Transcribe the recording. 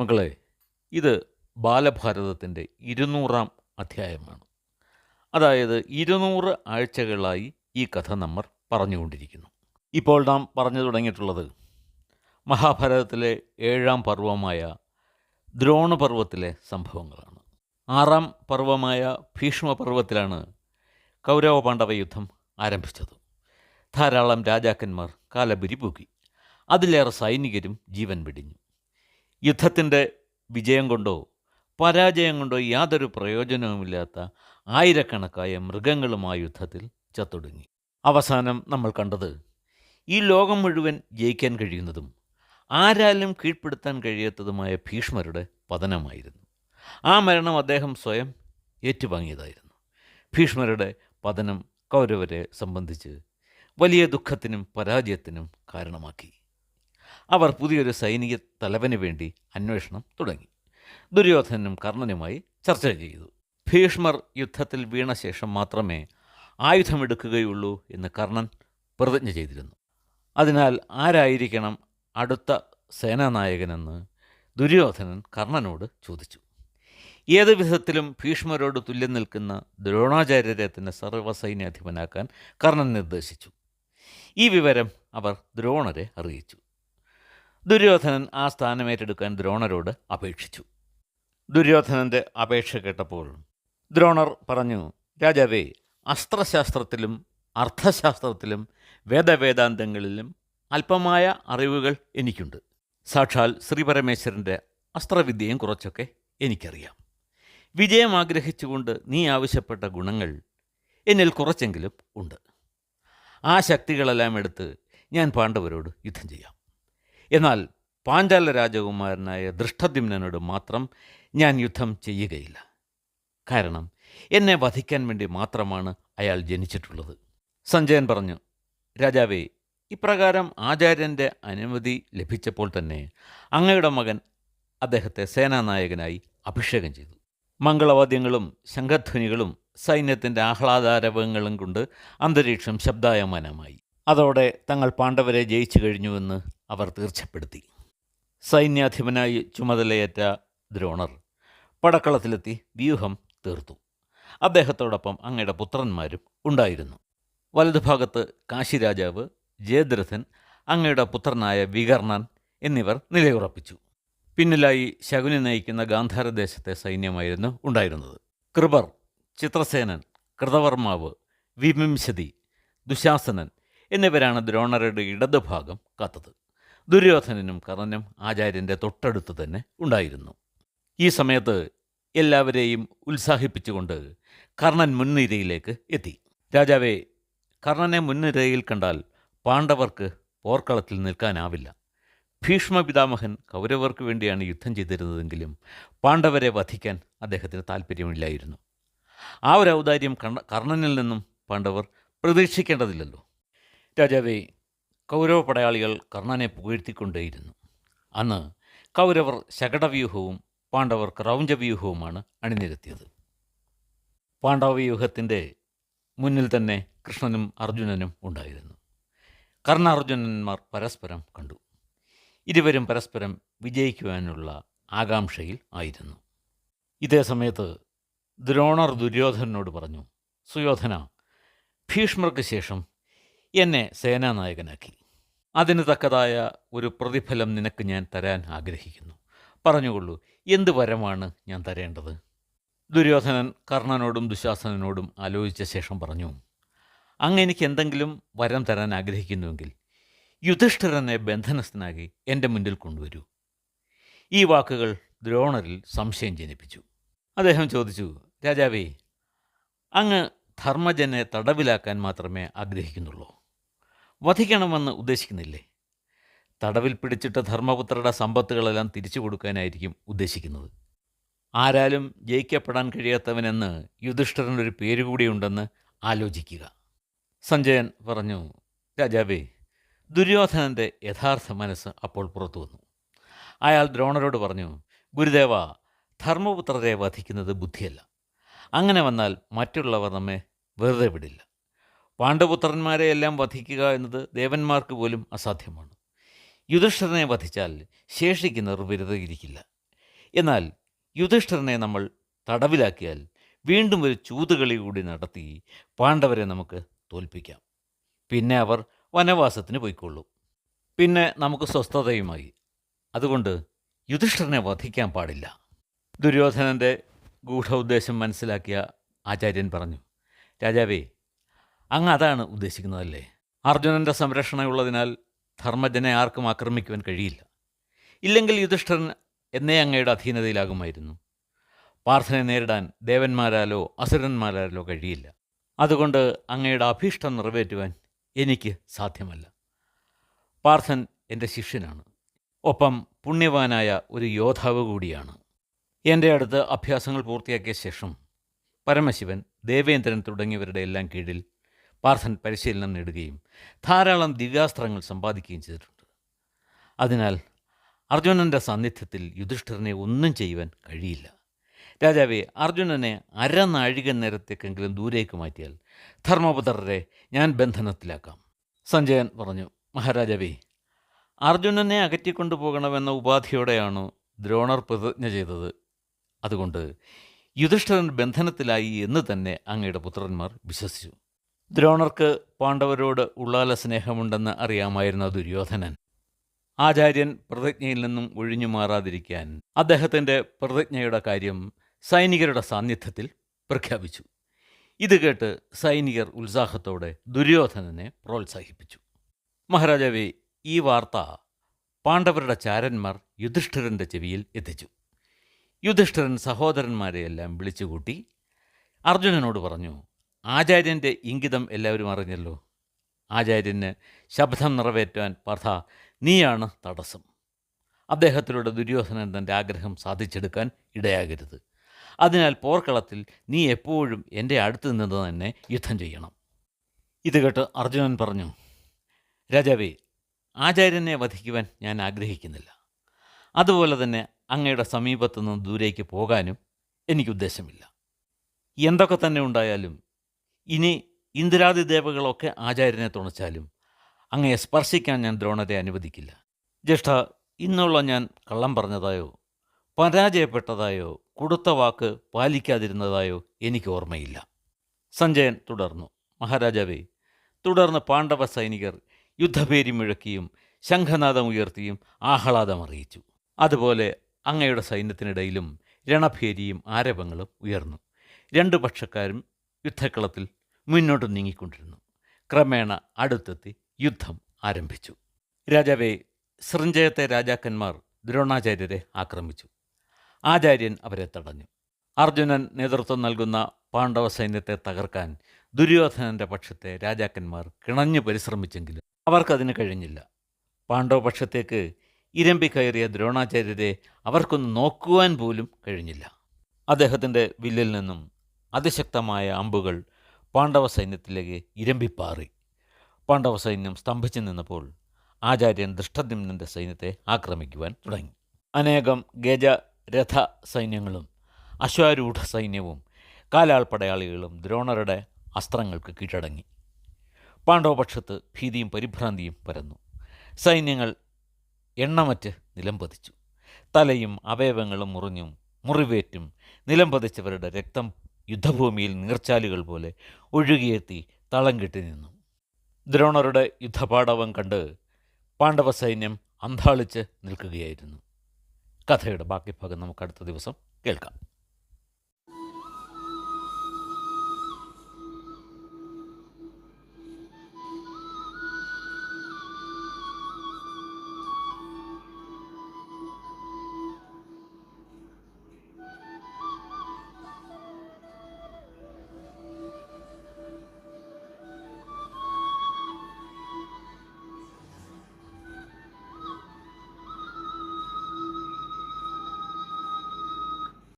മക്കളെ ഇത് ബാലഭാരതത്തിന്റെ ഇരുന്നൂറാം അധ്യായമാണ്. അതായത് ഇരുന്നൂറ് ആഴ്ചകളായി ഈ കഥ നമ്മൾ പറഞ്ഞുകൊണ്ടിരിക്കുന്നു. ഇപ്പോൾ നാം പറഞ്ഞു തുടങ്ങിയിട്ടുള്ളത് മഹാഭാരതത്തിലെ ഏഴാം പർവമായ ദ്രോണപർവത്തിലെ സംഭവങ്ങളാണ്. ആറാം പർവമായ ഭീഷ്മപർവത്തിലാണ് കൗരവ പാണ്ഡവ യുദ്ധം ആരംഭിച്ചത്. ധാരാളം രാജാക്കന്മാർ കാലബുരി പൂക്കി അതിലേറെ സൈനികരും ജീവൻ വെടിഞ്ഞു. യുദ്ധത്തിന്റെ വിജയം കൊണ്ടോ പരാജയം കൊണ്ടോ യാതൊരു പ്രയോജനവുമില്ലാത്ത ആയിരക്കണക്കായ മൃഗങ്ങളും ആ യുദ്ധത്തിൽ ചത്തൊടുങ്ങി. അവസാനം നമ്മൾ കണ്ടത് ഈ ലോകം മുഴുവൻ ജയിക്കാൻ കഴിയുന്നതും ആരാലും കീഴ്പ്പെടുത്താൻ കഴിയാത്തതുമായ ഭീഷ്മരുടെ പതനമായിരുന്നു. ആ മരണം അദ്ദേഹം സ്വയം ഏറ്റുവാങ്ങിയതായിരുന്നു. ഭീഷ്മരുടെ പതനം കൗരവരെ സംബന്ധിച്ച് വലിയ ദുഃഖത്തിനും പരാജയത്തിനും കാരണമാക്കി. അവർ പുതിയൊരു സൈനിക തലവന് വേണ്ടി അന്വേഷണം തുടങ്ങി. ദുര്യോധനനും കർണനുമായി ചർച്ച ചെയ്തു. ഭീഷ്മർ യുദ്ധത്തിൽ വീണ ശേഷം മാത്രമേ ആയുധമെടുക്കുകയുള്ളൂ എന്ന് കർണൻ പ്രതിജ്ഞ ചെയ്തിരുന്നു. അതിനാൽ ആരായിരിക്കണം അടുത്ത സേനാനായകനെന്ന് ദുര്യോധനൻ കർണനോട് ചോദിച്ചു. ഏത് വിധത്തിലും ഭീഷ്മരോട് തുല്യം നിൽക്കുന്ന ദ്രോണാചാര്യരെ തന്നെ സർവസൈന്യാധിപനാക്കാൻ കർണൻ നിർദ്ദേശിച്ചു. ഈ വിവരം അവർ ദ്രോണരെ അറിയിച്ചു. ദുര്യോധനൻ ആ സ്ഥാനമേറ്റെടുക്കാൻ ദ്രോണരോട് അപേക്ഷിച്ചു. ദുര്യോധനന്റെ അപേക്ഷ കേട്ടപ്പോൾ ദ്രോണർ പറഞ്ഞു രാജാവേ അസ്ത്രശാസ്ത്രത്തിലും അർത്ഥശാസ്ത്രത്തിലും വേദവേദാന്തങ്ങളിലും അല്പമായ അറിവുകൾ എനിക്കുണ്ട്. സാക്ഷാൽ ശ്രീപരമേശ്വരന്റെ അസ്ത്രവിദ്യയും കുറച്ചൊക്കെ എനിക്കറിയാം. വിജയം ആഗ്രഹിച്ചുകൊണ്ട് നീ ആവശ്യപ്പെട്ട ഗുണങ്ങൾ എന്നിൽ കുറച്ചെങ്കിലും ഉണ്ട്. ആ ശക്തികളെല്ലാം എടുത്ത് ഞാൻ പാണ്ഡവരോട് യുദ്ധം ചെയ്യാം. എന്നാൽ പാഞ്ചാല രാജകുമാരനായ ദൃഷ്ടദ്യുമ്നോട് മാത്രം ഞാൻ യുദ്ധം ചെയ്യുകയില്ല. കാരണം എന്നെ വധിക്കാൻ വേണ്ടി മാത്രമാണ് അയാൾ ജനിച്ചിട്ടുള്ളത്. സഞ്ജയൻ പറഞ്ഞു രാജാവേ ഇപ്രകാരം ആചാര്യന്റെ അനുമതി ലഭിച്ചപ്പോൾ തന്നെ അങ്ങയുടെ മകൻ അദ്ദേഹത്തെ സേനാനായകനായി അഭിഷേകം ചെയ്തു. മംഗളവാദ്യങ്ങളും ശംഖധ്വനികളും സൈന്യത്തിന്റെ ആഹ്ലാദാരവങ്ങളും കൊണ്ട് അന്തരീക്ഷം ശബ്ദായമാനമായി. അതോടെ തങ്ങൾ പാണ്ഡവരെ ജയിച്ചു കഴിഞ്ഞുവെന്ന് അവർ തീർച്ചപ്പെടുത്തി. സൈന്യാധിപനായി ചുമതലയേറ്റ ദ്രോണർ പടക്കളത്തിലെത്തി വ്യൂഹം തീർത്തു. അദ്ദേഹത്തോടൊപ്പം അങ്ങയുടെ പുത്രന്മാരും ഉണ്ടായിരുന്നു. വലതുഭാഗത്ത് കാശിരാജാവ് ജയദ്രഥൻ അങ്ങയുടെ പുത്രനായ വികർണൻ എന്നിവർ നിലയുറപ്പിച്ചു. പിന്നിലായി ശകുനി നയിക്കുന്ന ഗാന്ധാരദേശത്തെ സൈന്യമായിരുന്നു ഉണ്ടായിരുന്നത്. കൃപർ ചിത്രസേനൻ കൃതവർമാവ് വിമിംശതി ദുശാസനൻ എന്നിവരാണ് ദ്രോണരുടെ ഇടതുഭാഗം കാത്തത്. ദുര്യോധനനും കർണനും ആചാര്യന്റെ തൊട്ടടുത്ത് തന്നെ ഉണ്ടായിരുന്നു. ഈ സമയത്ത് എല്ലാവരെയും ഉത്സാഹിപ്പിച്ചുകൊണ്ട് കർണൻ മുൻനിരയിലേക്ക് എത്തി. രാജാവേ കർണനെ മുൻനിരയിൽ കണ്ടാൽ പാണ്ഡവർക്ക് പോർക്കളത്തിൽ നിൽക്കാനാവില്ല. ഭീഷ്മ പിതാമഹൻ കൗരവർക്ക് വേണ്ടിയാണ് യുദ്ധം ചെയ്തിരുന്നതെങ്കിലും പാണ്ഡവരെ വധിക്കാൻ അദ്ദേഹത്തിന് താല്പര്യമില്ലായിരുന്നു ആ ഒരു ഔദാര്യം കർണ കർണനിൽ നിന്നും പാണ്ഡവർ പ്രതീക്ഷിക്കേണ്ടതില്ലല്ലോ. രാജാവേ കൗരവ പടയാളികൾ കർണനെ പുകഴ്ത്തിക്കൊണ്ടേയിരുന്നു. അന്ന് കൗരവർ ശകടവ്യൂഹവും പാണ്ഡവർ ക്രൗഞ്ചവ്യൂഹവുമാണ് അണിനിരത്തിയത്. പാണ്ഡവവ്യൂഹത്തിന്റെ മുന്നിൽ തന്നെ കൃഷ്ണനും അർജുനനും ഉണ്ടായിരുന്നു. കർണാർജുനന്മാർ പരസ്പരം കണ്ടു. ഇരുവരും പരസ്പരം വിജയിക്കുവാനുള്ള ആകാംക്ഷയിൽ ആയിരുന്നു. ഇതേ സമയത്ത് ദ്രോണർ ദുര്യോധനോട് പറഞ്ഞു സുയോധന ഭീഷ്മർക്ക് ശേഷം എന്നെ സേനാനായകനാക്കി. അതിന് തക്കതായ ഒരു പ്രതിഫലം നിനക്ക് ഞാൻ തരാൻ ആഗ്രഹിക്കുന്നു. പറഞ്ഞുകൊള്ളൂ എന്ത് വരമാണ് ഞാൻ തരേണ്ടത്? ദുര്യോധനൻ കർണനോടും ദുശാസനോടും ആലോചിച്ച ശേഷം പറഞ്ഞു അങ്ങ് എനിക്ക് എന്തെങ്കിലും വരം തരാൻ ആഗ്രഹിക്കുന്നുവെങ്കിൽ യുധിഷ്ഠിരനെ ബന്ധനസ്ഥനാകി എന്റെ മുന്നിൽ കൊണ്ടുവരൂ. ഈ വാക്കുകൾ ദ്രോണരിൽ സംശയം ജനിപ്പിച്ചു. അദ്ദേഹം ചോദിച്ചു രാജാവേ അങ്ങ് ധർമ്മജനെ തടവിലാക്കാൻ മാത്രമേ ആഗ്രഹിക്കുന്നുള്ളൂ. വധിക്കണമെന്ന് ഉദ്ദേശിക്കുന്നില്ലേ? തടവിൽ പിടിച്ചിട്ട ധർമ്മപുത്രരുടെ സമ്പത്തുകളെല്ലാം തിരിച്ചു കൊടുക്കാനായിരിക്കും ഉദ്ദേശിക്കുന്നത്. ആരാലും ജയിക്കപ്പെടാൻ കഴിയാത്തവനെന്ന് യുധിഷ്ഠിരനൊരു പേരുകൂടിയുണ്ടെന്ന് ആലോചിക്കുക. സഞ്ജയൻ പറഞ്ഞു രാജാവേ ദുര്യോധനന്റെ യഥാർത്ഥ മനസ്സ് അപ്പോൾ പുറത്തു വന്നു. അയാൾ ദ്രോണരോട് പറഞ്ഞു ഗുരുദേവ ധർമ്മപുത്രരെ വധിക്കുന്നത് ബുദ്ധിയല്ല. അങ്ങനെ വന്നാൽ മറ്റുള്ളവർ നമ്മെ വെറുതെ വിടില്ല. പാണ്ഡപുത്രന്മാരെ എല്ലാം വധിക്കുക എന്നത് ദേവന്മാർക്ക് പോലും അസാധ്യമാണ്. യുധിഷ്ഠിരനെ വധിച്ചാൽ ശേഷിക്കുന്നവർ വിരതയിരിക്കില്ല എന്നാൽ യുധിഷ്ഠിരനെ നമ്മൾ തടവിലാക്കിയാൽ വീണ്ടും ഒരു ചൂതുകളി കൂടി നടത്തി പാണ്ഡവരെ നമുക്ക് തോൽപ്പിക്കാം. പിന്നെ അവർ വനവാസത്തിന് പോയിക്കൊള്ളും. പിന്നെ നമുക്ക് സ്വസ്ഥതയുമായി. അതുകൊണ്ട് യുധിഷ്ഠിരനെ വധിക്കാൻ പാടില്ല. ദുര്യോധനന്റെ ഗൂഢ ഉദ്ദേശം മനസ്സിലാക്കിയ ആചാര്യൻ പറഞ്ഞു രാജാവേ അങ്ങ് അതാണ് ഉദ്ദേശിക്കുന്നതല്ലേ? അർജുനന്റെ സംരക്ഷണയുള്ളതിനാൽ ധർമ്മജനെ ആർക്കും ആക്രമിക്കുവാൻ കഴിയില്ല. ഇല്ലെങ്കിൽ യുധിഷ്ഠിരൻ എന്നേ അങ്ങയുടെ അധീനതയിലാകുമായിരുന്നു. പാർത്ഥനെ നേരിടാൻ ദേവന്മാരാലോ അസുരന്മാരാലോ കഴിയില്ല. അതുകൊണ്ട് അങ്ങയുടെ അഭീഷ്ടം നിറവേറ്റുവാൻ എനിക്ക് സാധ്യമല്ല. പാർത്ഥൻ എന്റെ ശിഷ്യനാണ്. ഒപ്പം പുണ്യവാനായ ഒരു യോദ്ധാവ് കൂടിയാണ്. എന്റെ അടുത്ത് അഭ്യാസങ്ങൾ പൂർത്തിയാക്കിയ ശേഷം പരമശിവൻ ദേവേന്ദ്രൻ തുടങ്ങിയവരുടെ എല്ലാം കീഴിൽ പാർത്ഥൻ പരിശീലനം നേടുകയും ധാരാളം ദിവ്യാസ്ത്രങ്ങൾ സമ്പാദിക്കുകയും ചെയ്തിട്ടുണ്ട്. അതിനാൽ അർജുനന്റെ സാന്നിധ്യത്തിൽ യുധിഷ്ഠിരനെ ഒന്നും ചെയ്യുവാൻ കഴിയില്ല. രാജാവെ അർജുനനെ അരനാഴിക നേരത്തേക്കെങ്കിലും ദൂരേക്ക് മാറ്റിയാൽ ധർമ്മപുത്രരെ ഞാൻ ബന്ധനത്തിലാക്കാം. സഞ്ജയൻ പറഞ്ഞു മഹാരാജാവേ അർജുനനെ അകറ്റിക്കൊണ്ടുപോകണമെന്ന ഉപാധിയോടെയാണ് ദ്രോണർ പ്രതിജ്ഞ ചെയ്തത്. അതുകൊണ്ട് യുധിഷ്ഠിരൻ ബന്ധനത്തിലായി എന്ന് തന്നെ അങ്ങയുടെ പുത്രന്മാർ വിശ്വസിച്ചു. ദ്രോണർക്ക് പാണ്ഡവരോട് ഉള്ളാല സ്നേഹമുണ്ടെന്ന് അറിയാമായിരുന്ന ദുര്യോധനൻ. ആചാര്യൻ പ്രതിജ്ഞയിൽ നിന്നും ഒഴിഞ്ഞു മാറാതിരിക്കാൻ അദ്ദേഹത്തിന്റെ പ്രതിജ്ഞയുടെ കാര്യം സൈനികരുടെ സാന്നിധ്യത്തിൽ പ്രഖ്യാപിച്ചു. ഇത് കേട്ട് സൈനികർ ഉത്സാഹത്തോടെ ദുര്യോധനനെ പ്രോത്സാഹിപ്പിച്ചു. മഹാരാജാവേ ഈ വാർത്ത പാണ്ഡവരുടെ ചാരന്മാർ യുധിഷ്ഠിരന്റെ ചെവിയിൽ എത്തിച്ചു. യുധിഷ്ഠിരൻ സഹോദരന്മാരെയെല്ലാം വിളിച്ചുകൂട്ടി അർജുനനോട് പറഞ്ഞു ആചാര്യന്റെ ഇംഗിതം എല്ലാവരും അറിഞ്ഞല്ലോ. ആചാര്യന് ശബ്ദം നിറവേറ്റാൻ പഥ നീയാണ് തടസ്സം. അദ്ദേഹത്തിലൂടെ ദുര്യോധനൻ തന്റെ ആഗ്രഹം സാധിച്ചെടുക്കാൻ ഇടയാകരുത്. അതിനാൽ പോർക്കളത്തിൽ നീ എപ്പോഴും എന്റെ അടുത്ത് നിന്ന് തന്നെ യുദ്ധം ചെയ്യണം. ഇത് കേട്ട് അർജുനൻ പറഞ്ഞു രാജാവേ ആചാര്യനെ വധിക്കുവാൻ ഞാൻ ആഗ്രഹിക്കുന്നില്ല. അതുപോലെ തന്നെ അങ്ങയുടെ സമീപത്തു നിന്ന് ദൂരേക്ക് പോകാനും എനിക്ക് ഉദ്ദേശമില്ല. എന്തൊക്കെ തന്നെ ഉണ്ടായാലും ഇനി ഇന്ദ്രാദി ദേവകളൊക്കെ ആചാര്യനെ തുണച്ചാലും അങ്ങയെ സ്പർശിക്കാൻ ഞാൻ ദ്രോണരെ അനുവദിക്കില്ല. ജ്യേഷ്ഠ ഇന്നുള്ള ഞാൻ കള്ളം പറഞ്ഞതായോ? പരാജയപ്പെട്ടതായോ? കൊടുത്ത വാക്ക് പാലിക്കാതിരുന്നതായോ എനിക്ക് ഓർമ്മയില്ല. സഞ്ജയൻ തുടർന്നു. മഹാരാജാവേ തുടർന്ന് പാണ്ഡവ സൈനികർ യുദ്ധഭേരി മുഴക്കിയും ശംഖനാദം ഉയർത്തിയും ആഹ്ലാദം അറിയിച്ചു. അതുപോലെ അങ്ങയുടെ സൈന്യത്തിനിടയിലും രണഭേരിയും ആരവങ്ങളും ഉയർന്നു. രണ്ടു പക്ഷക്കാരും യുദ്ധക്കളത്തിൽ മുന്നോട്ട് നീങ്ങിക്കൊണ്ടിരുന്നു. ക്രമേണ അടുത്തെത്തി യുദ്ധം ആരംഭിച്ചു. രാജാവെ സൃഞ്ജയത്തെ രാജാക്കന്മാർ ദ്രോണാചാര്യരെ ആക്രമിച്ചു. ആചാര്യൻ അവരെ തടഞ്ഞു. അർജുനൻ നേതൃത്വം നൽകുന്ന പാണ്ഡവ സൈന്യത്തെ തകർക്കാൻ ദുര്യോധനന്റെ പക്ഷത്തെ രാജാക്കന്മാർ കിണഞ്ഞു പരിശ്രമിച്ചെങ്കിലും അവർക്കതിന് കഴിഞ്ഞില്ല. പാണ്ഡവ പക്ഷത്തേക്ക് ഇരമ്പി കയറിയ ദ്രോണാചാര്യരെ അവർക്കൊന്ന് നോക്കുവാൻ പോലും കഴിഞ്ഞില്ല. അദ്ദേഹത്തിന്റെ വില്ലിൽ നിന്നും അതിശക്തമായ അമ്പുകൾ പാണ്ഡവ സൈന്യത്തിലേക്ക് ഇരമ്പിപ്പാറി. പാണ്ഡവ സൈന്യം സ്തംഭിച്ചു നിന്നപ്പോൾ ആചാര്യൻ ദൃഷ്ടദ്യുമ്നന്റെ സൈന്യത്തെ ആക്രമിക്കുവാൻ തുടങ്ങി. അനേകം ഗജ രഥ സൈന്യങ്ങളും അശ്വാരൂഢ സൈന്യവും കാലാൾ പടയാളികളും ദ്രോണരുടെ അസ്ത്രങ്ങൾക്ക് കീഴടങ്ങി. പാണ്ഡവപക്ഷത്ത് ഭീതിയും പരിഭ്രാന്തിയും പരന്നു. സൈന്യങ്ങൾ എണ്ണമറ്റ് നിലംപതിച്ചു തലയും അവയവങ്ങളും മുറിഞ്ഞും മുറിവേറ്റും നിലംപതിച്ചവരുടെ രക്തം യുദ്ധഭൂമിയിൽ നീർച്ചാലുകൾ പോലെ ഒഴുകിയെത്തി തളം കെട്ടി നിന്നു. ദ്രോണരുടെ യുദ്ധപാടവം കണ്ട് പാണ്ഡവ സൈന്യം അന്താളിച്ച് നിൽക്കുകയായിരുന്നു. കഥയുടെ ബാക്കി ഭാഗം നമുക്ക് അടുത്ത ദിവസം കേൾക്കാം.